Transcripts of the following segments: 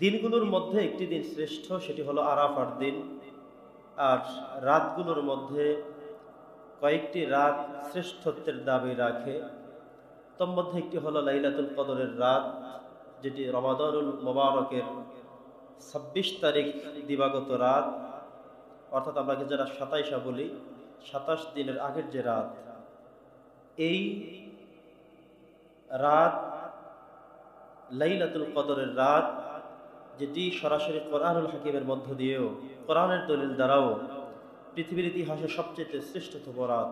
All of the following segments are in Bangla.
দিনগুলোর মধ্যে একটি দিন শ্রেষ্ঠ, সেটি হলো আরাফার দিন। আর রাতগুলোর মধ্যে কয়েকটি রাত শ্রেষ্ঠত্বের দাবি রাখে। তোর মধ্যে একটি হলো লাইলাতুল কদরের রাত, যেটি রমাদানুল মোবারকের ছাব্বিশ তারিখ দিবাগত রাত। অর্থাৎ আমরা যারা সাতাইশা বলি, সাতাশ দিনের আগের যে রাত, এই রাত, লাইলাতুল কদরের রাত যেটি সরাসরি কোরআনুল হাকিমের মধ্য দিয়েও কোরআনের দলিল দ্বারাও পৃথিবীর ইতিহাসে সবচেয়ে শ্রেষ্ঠতম রাত।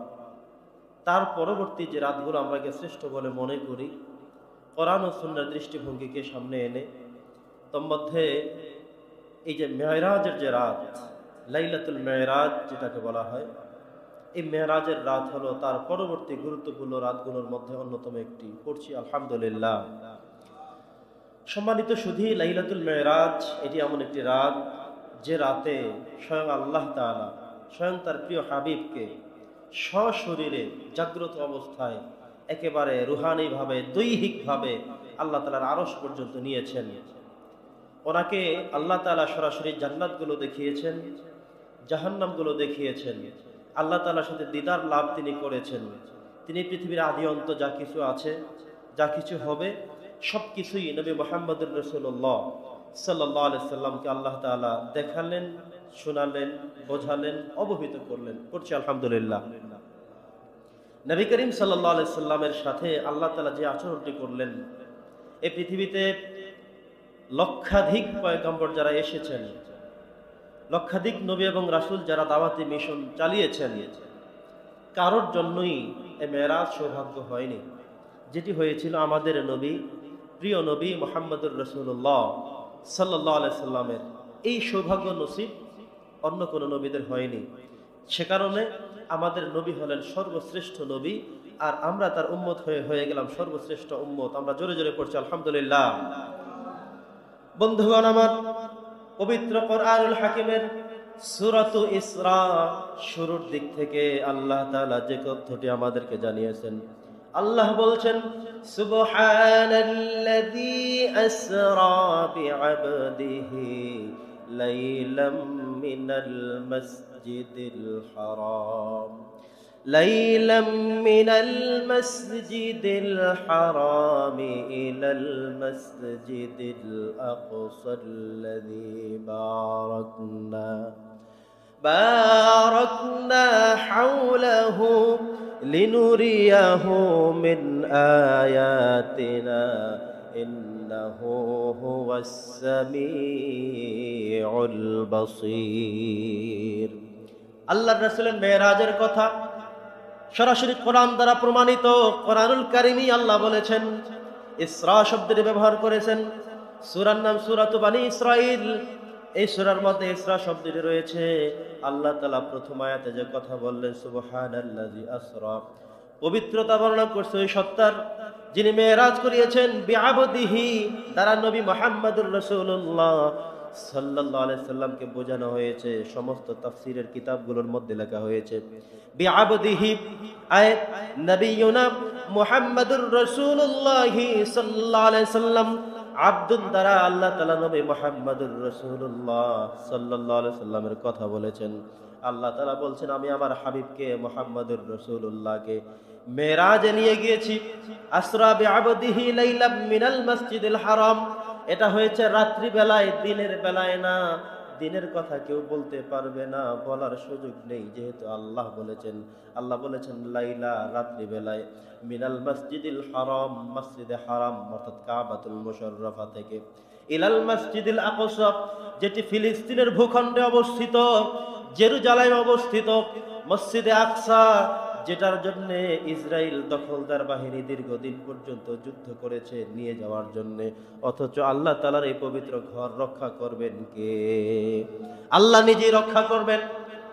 তার পরবর্তী যে রাতগুলো আমরাকে শ্রেষ্ঠ বলে মনে করি, কোরআন ও সুন্দর দৃষ্টিভঙ্গিকে সামনে এনে তন্মধ্যে এই যে মেয়রাজের যে রাত, লাইলাতুল মেয়রাজ যেটাকে বলা হয়, এই মেয়রাজের রাত হলো তার পরবর্তী গুরুত্বপূর্ণ রাতগুলোর মধ্যে অন্যতম একটি। পড়ছি আলহামদুলিল্লাহ। সম্মানিত শুধু লাইলাতুল মেয়রাজ এটি এমন একটি রাত যে রাতে স্বয়ং আল্লাহ তাআলা, স্বয়ং তার প্রিয় হাবিবকে সশরীরে জাগ্রত অবস্থায় একেবারে রুহানিভাবে, দৈহিকভাবে আল্লাহ তালার আরস পর্যন্ত নিয়েছেন। ওনাকে আল্লাহ তালা সরাসরি জান্নাতগুলো দেখিয়েছেন, জাহান্নামগুলো দেখিয়েছেন। আল্লাহ তালার সাথে দিদার লাভ তিনি করেছেন। তিনি পৃথিবীর আদি অন্ত যা কিছু আছে, যা কিছু হবে সব কিছুই নবী মোহাম্মদুর রসুল্লাহ সাল্লাহ সাল্লামকে আল্লাহ তালা দেখালেন, শোনালেন, বোঝালেন, অবহিত করলেন। করছি আলহামদুলিল্লাহ। নবী করিম সাল্লাহ আলি সাল্লামের সাথে আল্লাহ তালা যে আচরণটি করলেন এই পৃথিবীতে লক্ষাধিক পয়গম্বর যারা এসেছেন, লক্ষাধিক নবী এবং রাসুল যারা দাওয়াতি মিশন চালিয়েছেন, কারোর জন্যই এ মেয়েরাজ সৌভাগ্য হয়নি। যেটি হয়েছিল আমাদের নবী প্রিয় নবী মোহাম্মদুর রসুল্লাহ সাল্লাহ আলাইসাল্লামের এই সৌভাগ্য নসিব অন্য কোনো নবীদের হয়নি। সে কারণে আমাদের নবী হলেন সর্বশ্রেষ্ঠ নবী আর আমরা তার উম্মত হয়ে হয়ে গেলাম সর্বশ্রেষ্ঠ উম্মত। আমরা জোরে জোরে পড়ছি, আলহামদুলিল্লাহ। বন্ধুগণ আমার, পবিত্র কোরআনুল হাকিমের সুরাত ইসরা শুরুর দিক থেকে আল্লাহ তাআলা যে তথ্যটি আমাদেরকে জানিয়েছেন আল্লাহ বলছেন সুবহানাল্লাযী আসরা বিআবদিহি লাইলাম মিনাল মাসজিদিল হারাম ليلا من المسجد الحرام إلى المسجد الأقصى الذي باركنا باركنا حوله لنريه من آياتنا إنه هو السميع البصير আল্লাহ রসুলের মেয়েরাজের কথা সরাসরি কোরআন দ্বারা প্রমাণিত কোরআনুল কারিমি আল্লাহ বলেছেন ইসরা শব্দটি ব্যবহার করেছেন সুরার নাম সুরাত বানী ইসরাইল এই সুরার মধ্যে ইসরা শব্দটি রয়েছে। আল্লাহ তালা প্রথম আয়াতে যে কথা বললেন সুবহান আসরা। পবিত্রতা বর্ণনা করছে ওই সত্তার, যিনি মেয়েরাজ করিয়েছেন, বিআবদিহি দ্বারা নবী মোহাম্মদুর রসুল্লাহ সাল্লাল্লাহু আলাইহি সাল্লামকে বোঝানো হয়েছে। সমস্ত তাফসীরের কিতাবগুলোর মধ্যে লেখা হয়েছে, বিআবদিহি মুহাম্মাদুর আলাইহি আব্দুল দ্বারা আল্লাহ তালা নবী মোহাম্মদুর রসুল্লাহ আলাইহি সাল্লামের কথা বলেছেন। আল্লাহ তালা বলছেন, আমি আমার হাবিবকে মোহাম্মদুর রসুল্লাহকে মেরাজ নিয়ে গিয়েছি। আসরা বিআবদিহি লাইলাম মিনাল মসজিদুল হারাম। এটা হয়েছে রাত্রিবেলায়, দিনের বেলায় না। দিনের কথা কেউ বলতে পারবে না, বলার সুযোগ নেই যেহেতু আল্লাহ বলেছেন। আল্লাহ বলেছেন, লাইলা রাত্রি বেলায় মিনাল মসজিদিল হারাম, মসজিদে হারাম, অর্থাৎ কাবাতুল মুশাররফা থেকে। ইলাল মসজিদিল আকসা, যেটি ফিলিস্তিনের ভূখণ্ডে অবস্থিত, জেরুজালেমে অবস্থিত, মসজিদে আকসা যেটার জন্য ইসরায়েল দখলদার বাহিনী দীর্ঘদিন পর্যন্ত যুদ্ধ করেছে নিয়ে যাওয়ার জন্য, অথচ আল্লাহ তালার এই পবিত্র ঘর রক্ষা করবেন কে? আল্লাহ নিজেই রক্ষা করবেন,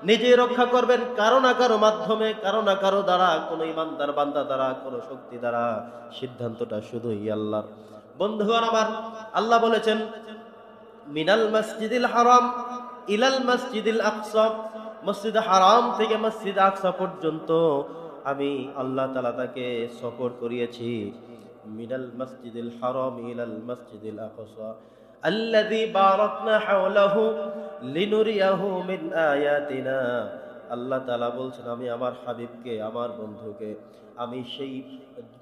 নিজেই রক্ষা করবেন কারও না কারও মাধ্যমে, কারও না কারও দ্বারা, কোনো ইমানদার বান্দা দ্বারা, কোনো শক্তি দ্বারা। সিদ্ধান্তটা শুধুই আল্লাহর। বন্ধুগণ আমার, আল্লাহ বলেছেন, মিনাল মসজিদিল হারাম ইলাল মসজিদিল আকসা। মসজিদ হারাম থেকে মসজিদ আকসা পর্যন্ত আমি আল্লাহ তালা তাকে সফর করিয়েছি। মিনাল মসজিদুল হারাম ইলাল মসজিদুল আকসা। আল্লাযী বারাকনা হাওলাহু লিনুরিয়াহু মিন আয়াতিনা। আল্লাহ তালা বলছেন, আমি আমার হাবিবকে, আমার বন্ধুকে, আমি সেই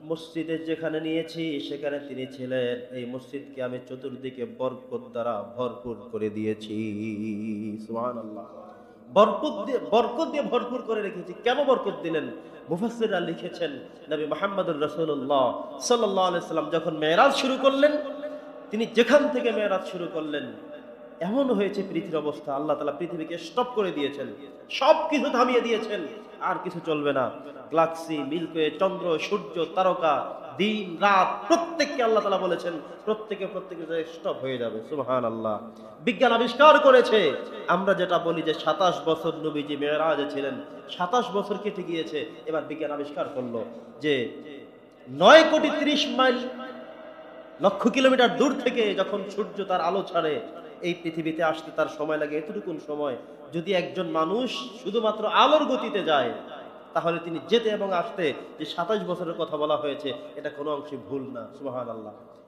মসজিদের যেখানে নিয়েছি, সেখানে তিনি ছিলেন। এই মসজিদকে আমি চতুর্দিকে বরকত দ্বারা ভরপুর করে দিয়েছি। সুবহানাল্লাহ। বরকত দিয়ে বরকত দিয়ে ভরপুর করে রেখেছি। কেন বরকত দিলেন? মুফাসিরা লিখেছেন, নবী মোহাম্মদুর রসুল্লাহ সাল্লাল্লাহু আলাইহি সাল্লাম যখন মেয়েরাজ শুরু করলেন, তিনি যেখান থেকে মেয়েরাজ শুরু করলেন, এমন হয়েছে পৃথিবীর অবস্থা, আল্লাহ তালা পৃথিবীকে স্টপ করে দিয়েছেন সব কিছু থামিয়ে দিয়েছেন। আর কিছু চলবে না। গ্লাক্সি মিল্কওয়ে চন্দ্র, সূর্য, তারকা, দিন, রাত, প্রত্যেককে আল্লাহ তালা বলেছেন, প্রত্যেকে প্রত্যেকে স্টপ হয়ে যাবে। সুবহান আল্লাহ বিজ্ঞান আবিষ্কার করেছে। আমরা যেটা বলি যে সাতাশ বছর নবীজি মেয়েরাজে ছিলেন। সাতাশ বছর কেটে গিয়েছে। এবার বিজ্ঞান আবিষ্কার করল যে নয় কোটি ত্রিশ মাইল লক্ষ কিলোমিটার দূর থেকে যখন সূর্য তার আলো ছাড়ে এই পৃথিবীতে আসতে তার সময় লাগে, এতটুকুন সময়। যদি একজন মানুষ শুধুমাত্র আলোর গতিতে যায়, তাহলে তিনি যেতে এবং আসতে যে সাতাশ বছরের কথা বলা হয়েছে, এটা কোনো অংশে ভুল না সুহান আল্লাহ